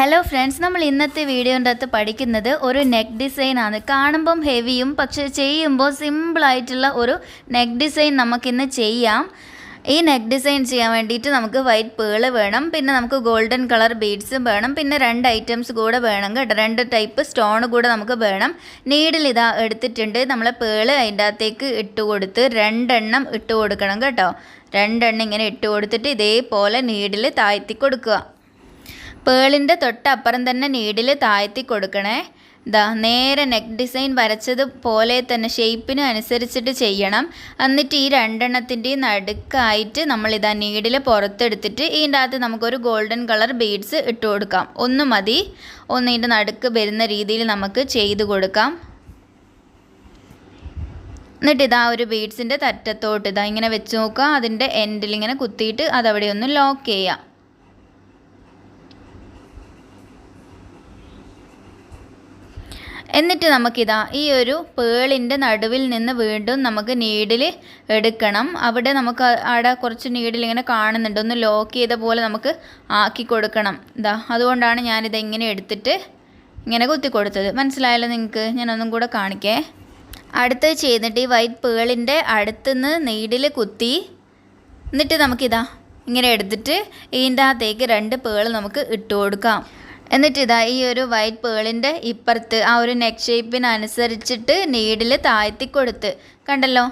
Hello friends നമ്മൾ ഇന്നത്തെ വീഡിയോന്റെ അകത്ത് പഠിക്കുന്നത് ഒരു നെക്ക് ഡിസൈൻ ആണ്. കാണുമ്പം ഹെവിയും പക്ഷേ ചെയ്യുമ്പോൾ സിമ്പിളായിട്ടുള്ള ഒരു നെക്ക് ഡിസൈൻ നമുക്കിന്ന് ചെയ്യാം. ഈ നെക്ക് ഡിസൈൻ ചെയ്യാൻ വേണ്ടിയിട്ട് നമുക്ക് വൈറ്റ് പേൾ വേണം. പിന്നെ നമുക്ക് ഗോൾഡൻ കളർ ബീഡ്സും വേണം. പിന്നെ രണ്ട് ഐറ്റംസ് കൂടെ വേണം കേട്ടോ. രണ്ട് ടൈപ്പ് സ്റ്റോൺ കൂടെ നമുക്ക് വേണം. നീഡിൽ ഇതാ എടുത്തിട്ടുണ്ട്. നമ്മൾ പേൾ അതിന്റെ അകത്തേക്ക് ഇട്ട് കൊടുത്ത് രണ്ടെണ്ണം ഇട്ട് കൊടുക്കണം കേട്ടോ. രണ്ടെണ്ണം ഇങ്ങനെ ഇട്ട് കൊടുത്തിട്ട് ഇതേപോലെ നീഡിൽ താഴ്ത്തി കൊടുക്കുക. പേളിന്റെ തൊട്ടപ്പുറം തന്നെ നീഡിൽ താഴ്ത്തി കൊടുക്കണേ. ദാ നേരെ നെക്ക് ഡിസൈൻ വരച്ചത് പോലെ തന്നെ ഷേപ്പിന് അനുസരിച്ചിട്ട് ചെയ്യണം. എന്നിട്ട് ഈ രണ്ടെണ്ണത്തിന്റെയും നടുക്കായിട്ട് നമ്മൾ ഇതാ നീഡിൽ പുറത്തെടുത്തിട്ട് ഇതിന്റെ അകത്ത് നമുക്കൊരു ഗോൾഡൻ കളർ ബീഡ്സ് ഇട്ട് കൊടുക്കാം. ഒന്ന് മതി. ഒന്ന് ഇതിന്റെ നടുക്ക് വരുന്ന രീതിയിൽ നമുക്ക് ചെയ്ത് കൊടുക്കാം. എന്നിട്ട് ഇതാ ഒരു ബീഡ്സിന്റെ തറ്റത്തോട്ട് ഇതാ ഇങ്ങനെ വെച്ച് നോക്കുക. അതിന്റെ എൻഡിൽ ഇങ്ങനെ കുത്തിയിട്ട് അതവിടെ ഒന്ന് ലോക്ക് ചെയ്യാം എന്നിട്ട് നമുക്കിതാ ഈ ഒരു പേളിന്റെ നടുവിൽ നിന്ന് വീണ്ടും നമുക്ക് നീഡിൽ എടുക്കണം. അവിടെ നമുക്ക് അവിടെ കുറച്ച് നീഡിൽ ഇങ്ങനെ കാണുന്നുണ്ട്. ഒന്ന് ലോക്ക് ചെയ്ത പോലെ നമുക്ക് ആക്കി കൊടുക്കണം. ഇതാ അതുകൊണ്ടാണ് ഞാനിത് ഇങ്ങനെ എടുത്തിട്ട് ഇങ്ങനെ കുത്തി കൊടുത്തത്. മനസ്സിലായല്ലോ നിങ്ങൾക്ക്? ഞാനൊന്നും കൂടെ കാണിക്കേ. അടുത്ത് ചെയ്തിട്ട് ഈ വൈറ്റ് പേളിന്റെ അടുത്തുനിന്ന് നീഡിൽ കുത്തി എന്നിട്ട് നമുക്കിതാ ഇങ്ങനെ എടുത്തിട്ട് ഇതിന്റെ അകത്തേക്ക് രണ്ട് പേൾ നമുക്ക് ഇട്ട് കൊടുക്കാം. എന്നിട്ട് ഇതാ ഈ ഒരു വൈറ്റ് പേളിന്റെ ഇപ്പുറത്ത് ആ ഒരു നെക്ക് ഷേപ്പിനനുസരിച്ചിട്ട് നീഡിൽ താഴ്ത്തി കൊടുത്ത്. കണ്ടല്ലോ?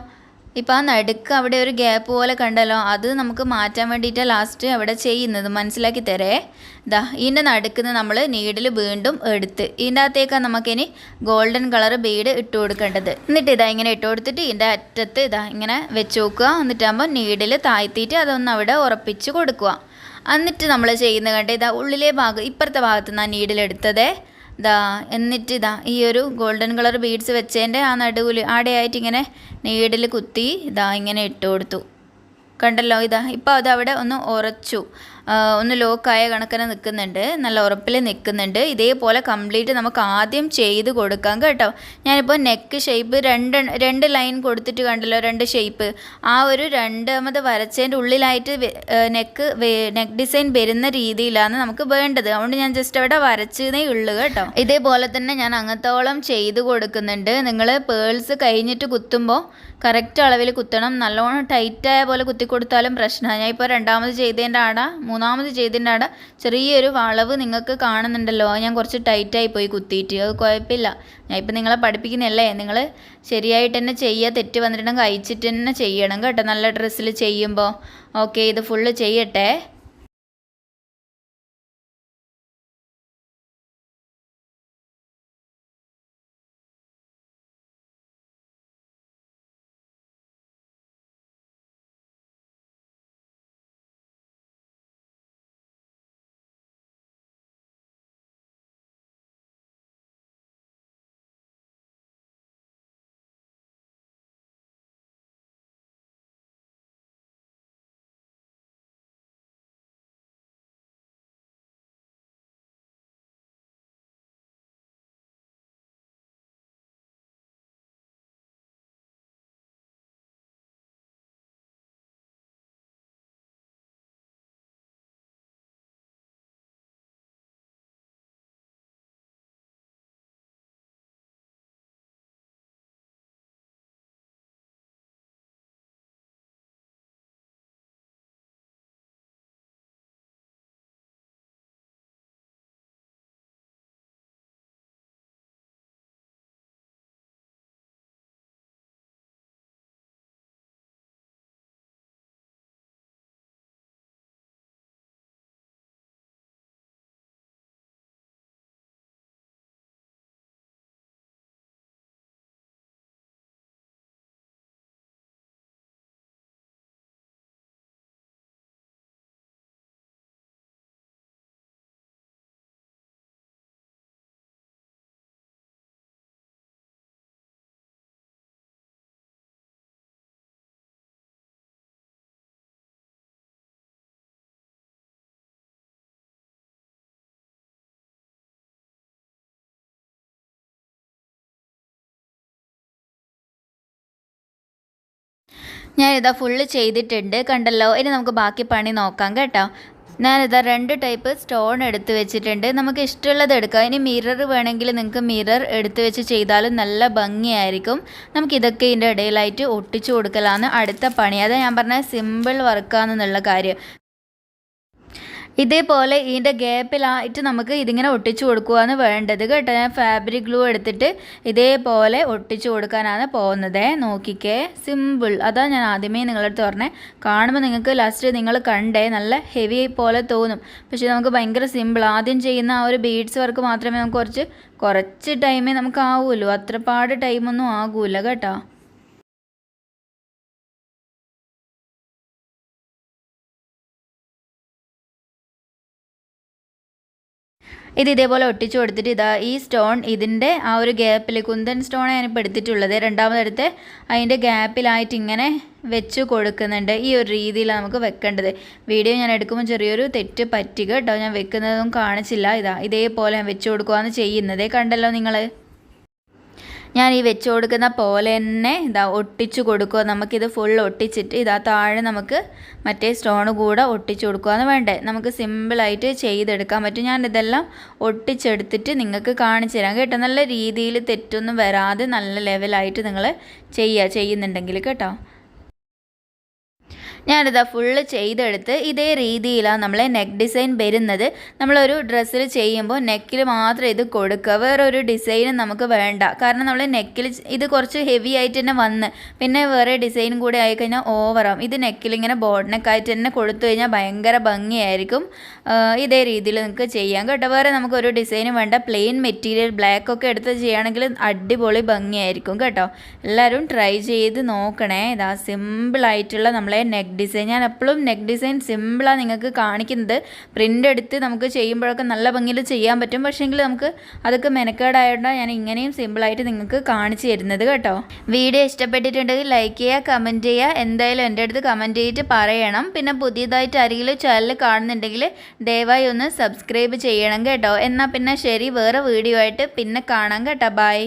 ഇപ്പോൾ ആ നടുക്ക് അവിടെ ഒരു ഗ്യാപ്പ് പോലെ കണ്ടല്ലോ? അത് നമുക്ക് മാറ്റാൻ വേണ്ടിയിട്ട് ലാസ്റ്റ് അവിടെ ചെയ്യുന്നത്. മനസ്സിലാക്കി തരേ? ഇതാ ഇതിന്റെ നടുക്കുന്ന് നമ്മൾ നീഡിൽ വീണ്ടും എടുത്ത്. ഇതിന്റെ അകത്തേക്കാണ് നമുക്കിനി ഗോൾഡൻ കളർ ബീഡ് ഇട്ട് കൊടുക്കേണ്ടത്. എന്നിട്ട് ഇതാ ഇങ്ങനെ ഇട്ട് കൊടുത്തിട്ട് ഇതിന്റെ അറ്റത്ത് ഇതാ ഇങ്ങനെ വെച്ച് നോക്കുക. എന്നിട്ടാകുമ്പോൾ നീഡിൽ താഴ്ത്തിയിട്ട് അതൊന്ന് അവിടെ ഉറപ്പിച്ച് കൊടുക്കുക. എന്നിട്ട് നമ്മൾ ചെയ്യുന്ന കണ്ടേ? ഇതാ ഉള്ളിലെ ഭാഗം ഇപ്പുറത്തെ ഭാഗത്ത് നിന്നാണ് നീഡിലെടുത്തത് ഇതാ എന്നിട്ട് ഇതാ ഈ ഒരു ഗോൾഡൻ കളർ ബീഡ്സ് വെച്ചതിന്റെ ആ നടുവിൽ ആടെയായിട്ട് ഇങ്ങനെ നീഡിൽ കുത്തി ഇതാ ഇങ്ങനെ ഇട്ട് കൊടുത്തു. കണ്ടല്ലോ? ഇതാ ഇപ്പോൾ അതവിടെ ഒന്ന് ഉറച്ചു. ഒന്ന് ലോക്കായ കണക്കിന് നിൽക്കുന്നുണ്ട് നല്ല ഉറപ്പിൽ നിൽക്കുന്നുണ്ട് ഇതേപോലെ കംപ്ലീറ്റ് നമുക്ക് ആദ്യം ചെയ്ത് കൊടുക്കാം കേട്ടോ. ഞാനിപ്പോൾ നെക്ക് ഷേപ്പ് രണ്ട് രണ്ട് ലൈൻ കൊടുത്തിട്ട് കണ്ടല്ലോ രണ്ട് ഷേപ്പ് ആ ഒരു രണ്ടാമത് വരച്ചതിന്റെ ഉള്ളിലായിട്ട് നെക്ക് നെക്ക് ഡിസൈൻ വരുന്ന രീതിയിലാണ് നമുക്ക് വേണ്ടത്. അതുകൊണ്ട് ഞാൻ ജസ്റ്റ് അവിടെ വരച്ചതേ ഉള്ളൂ കേട്ടോ. ഇതേപോലെ തന്നെ ഞാൻ അങ്ങത്തോളം ചെയ്ത് കൊടുക്കുന്നുണ്ട്. നിങ്ങൾ പേൾസ് കഴിഞ്ഞിട്ട് കുത്തുമ്പോൾ കറക്റ്റ് അളവിൽ കുത്തണം. നല്ലോണം ടൈറ്റായ പോലെ കുത്തി കൊടുത്താലും പ്രശ്നമാണ്. ഞാൻ ഇപ്പോൾ രണ്ടാമത് ചെയ്തതിന്റെ ആട. മൂന്നാമത് ചെയ്തതിന്റെ അവിടെ ചെറിയൊരു വളവ് നിങ്ങൾക്ക് കാണുന്നുണ്ടല്ലോ. ഞാൻ കുറച്ച് ടൈറ്റായി പോയി കുത്തിയിട്ട്. അത് കുഴപ്പമില്ല. ഞാൻ ഇപ്പം നിങ്ങളെ പഠിപ്പിക്കുന്നതല്ലേ? നിങ്ങൾ ശരിയായിട്ട് തന്നെ ചെയ്യുക തെറ്റ് വന്നിട്ടുണ്ടെങ്കിൽ അയച്ചിട്ട് തന്നെ ചെയ്യണം കേട്ടോ. നല്ല ഡ്രസ്സിൽ ചെയ്യുമ്പോൾ. ഓക്കെ ഇത് ഫുള്ള് ചെയ്യട്ടെ. ഞാനിതാ ഫുള്ള് ചെയ്തിട്ടുണ്ട്. കണ്ടല്ലോ? ഇനി നമുക്ക് ബാക്കി പണി നോക്കാം കേട്ടോ. ഞാനിതാ രണ്ട് ടൈപ്പ് സ്റ്റോൺ എടുത്ത് വെച്ചിട്ടുണ്ട്. നമുക്ക് ഇഷ്ടമുള്ളത് എടുക്കാം. ഇനി മിറർ വേണമെങ്കിൽ നിങ്ങൾക്ക് മിറർ എടുത്ത് വെച്ച് ചെയ്താലും നല്ല ഭംഗിയായിരിക്കും. നമുക്ക് ഇതൊക്കെ ഇതിന്റെ ഇടയിലായിട്ട് ഒട്ടിച്ചു കൊടുക്കലാണ് അടുത്ത പണി. അതാ ഞാൻ പറഞ്ഞ സിമ്പിൾ വർക്കാണെന്നുള്ള കാര്യം. ഇതേപോലെ ഇതിന്റെ ഗ്യാപ്പിലായിട്ട് നമുക്ക് ഇതിങ്ങനെ ഒട്ടിച്ചു കൊടുക്കുകയാണ് വേണ്ടത് കേട്ടോ. ഞാൻ ഫാബ്രിക് ഗ്ലൂ എടുത്തിട്ട് ഇതേപോലെ ഒട്ടിച്ചു കൊടുക്കാനാണ് പോകുന്നത്. നോക്കിക്കേ സിമ്പിൾ അതാ ഞാൻ ആദ്യമേ നിങ്ങളടുത്ത് പറഞ്ഞേ. കാണുമ്പോൾ നിങ്ങൾക്ക് ലാസ്റ്റ് നിങ്ങൾ കണ്ടേ നല്ല ഹെവി പോലെ തോന്നും. പക്ഷേ നമുക്ക് ഭയങ്കര സിമ്പിൾ ആദ്യം ചെയ്യുന്ന ആ ഒരു ബീഡ്സ് വർക്ക് മാത്രമേ നമുക്ക് കുറച്ച് കുറച്ച് ടൈമേ നമുക്ക് ആവുമല്ലോ അത്രപാട് ടൈമൊന്നും ആകൂല കേട്ടോ. ഇത് ഇതേപോലെ ഒട്ടിച്ചു കൊടുത്തിട്ട് ഇതാ ഈ സ്റ്റോൺ ഇതിന്റെ ആ ഒരു ഗ്യാപ്പിൽ കുന്തൻ സ്റ്റോൺ ഞാനിപ്പോൾ എടുത്തിട്ടുള്ളത്. രണ്ടാമതെടുത്ത് അതിന്റെ ഗ്യാപ്പിലായിട്ട് ഇങ്ങനെ വെച്ച് കൊടുക്കുന്നുണ്ട്. ഈ ഒരു രീതിയിലാണ് നമുക്ക് വെക്കേണ്ടത്. വീഡിയോ ഞാൻ എടുക്കുമ്പോൾ ചെറിയൊരു തെറ്റ് പറ്റുക കേട്ടോ ഞാൻ വെക്കുന്നതൊന്നും കാണിച്ചില്ല. ഇതാ ഇതേപോലെ ഞാൻ വെച്ച് കൊടുക്കുകയാണ് ചെയ്യുന്നത്. കണ്ടല്ലോ നിങ്ങൾ ഞാൻ ഈ വെച്ച് കൊടുക്കുന്ന പോലെ തന്നെ ഇതാ ഒട്ടിച്ചു കൊടുക്കുക നമുക്കിത് ഫുൾ ഒട്ടിച്ചിട്ട് ഇതാ താഴെ നമുക്ക് മറ്റേ സ്റ്റോൺ കൂടെ ഒട്ടിച്ചു കൊടുക്കുകയെന്ന് വേണ്ടേ. നമുക്ക് സിമ്പിളായിട്ട് ചെയ്തെടുക്കാൻ പറ്റും. ഞാൻ ഇതെല്ലാം ഒട്ടിച്ചെടുത്തിട്ട് നിങ്ങൾക്ക് കാണിച്ചു തരാം കേട്ടോ. നല്ല രീതിയിൽ തെറ്റൊന്നും വരാതെ നല്ല ലെവലായിട്ട് നിങ്ങൾ ചെയ്യുക ചെയ്യുന്നുണ്ടെങ്കിൽ കേട്ടോ. ഞാനിതാ ഫുള്ള് ചെയ്തെടുത്ത് ഇതേ രീതിയിലാണ് നമ്മളെ നെക്ക് ഡിസൈൻ വരുന്നത്. നമ്മളൊരു ഡ്രസ്സിൽ ചെയ്യുമ്പോൾ നെക്കിൽ മാത്രം ഇത് കൊടുക്കുക. വേറൊരു ഡിസൈനും നമുക്ക് വേണ്ട. കാരണം നമ്മൾ നെക്കിൽ ഇത് കുറച്ച് ഹെവി ആയിട്ട് തന്നെ വന്ന് പിന്നെ വേറെ ഡിസൈനും കൂടി ആയിക്കഴിഞ്ഞാൽ ഓവറാവും ഇത് നെക്കിൽ ഇങ്ങനെ ബോർഡ് നെക്കായിട്ട് തന്നെ കൊടുത്തു കഴിഞ്ഞാൽ ഭയങ്കര ഭംഗിയായിരിക്കും. ഇതേ രീതിയിൽ നിങ്ങൾക്ക് ചെയ്യാം കേട്ടോ. വേറെ നമുക്കൊരു ഡിസൈനും വേണ്ട. പ്ലെയിൻ മെറ്റീരിയൽ ബ്ലാക്ക് ഒക്കെ എടുത്ത് ചെയ്യുകയാണെങ്കിൽ അടിപൊളി ഭംഗിയായിരിക്കും കേട്ടോ. എല്ലാവരും ട്രൈ ചെയ്ത് നോക്കണേ. ഇതാ സിമ്പിളായിട്ടുള്ള നമ്മളെ നെക്ക് ഡിസൈൻ ഞാൻ എപ്പോഴും നെക്ക് ഡിസൈൻ സിമ്പിളാണ് നിങ്ങൾക്ക് കാണിക്കുന്നത്. പ്രിന്റ് എടുത്ത് നമുക്ക് ചെയ്യുമ്പോഴൊക്കെ നല്ല ഭംഗിയിൽ ചെയ്യാൻ പറ്റും. പക്ഷേങ്കിൽ നമുക്ക് അതൊക്കെ മെനക്കേടായതുകൊണ്ടാണ് ഞാൻ ഇങ്ങനെയും സിമ്പിളായിട്ട് നിങ്ങൾക്ക് കാണിച്ചു തരുന്നത് കേട്ടോ. വീഡിയോ ഇഷ്ടപ്പെട്ടിട്ടുണ്ടെങ്കിൽ ലൈക്ക് ചെയ്യുക കമന്റ് ചെയ്യുക എന്തായാലും എന്റെ അടുത്ത് കമന്റ് ചെയ്തിട്ട് പറയണം. പിന്നെ പുതിയതായിട്ട് ആരെങ്കിലും ചാനൽ കാണുന്നുണ്ടെങ്കിൽ ദയവായി ഒന്ന് സബ്സ്ക്രൈബ് ചെയ്യണം കേട്ടോ. എന്നാൽ പിന്നെ ശരി വേറെ വീഡിയോ ആയിട്ട് പിന്നെ കാണാം കേട്ടോ. ബൈ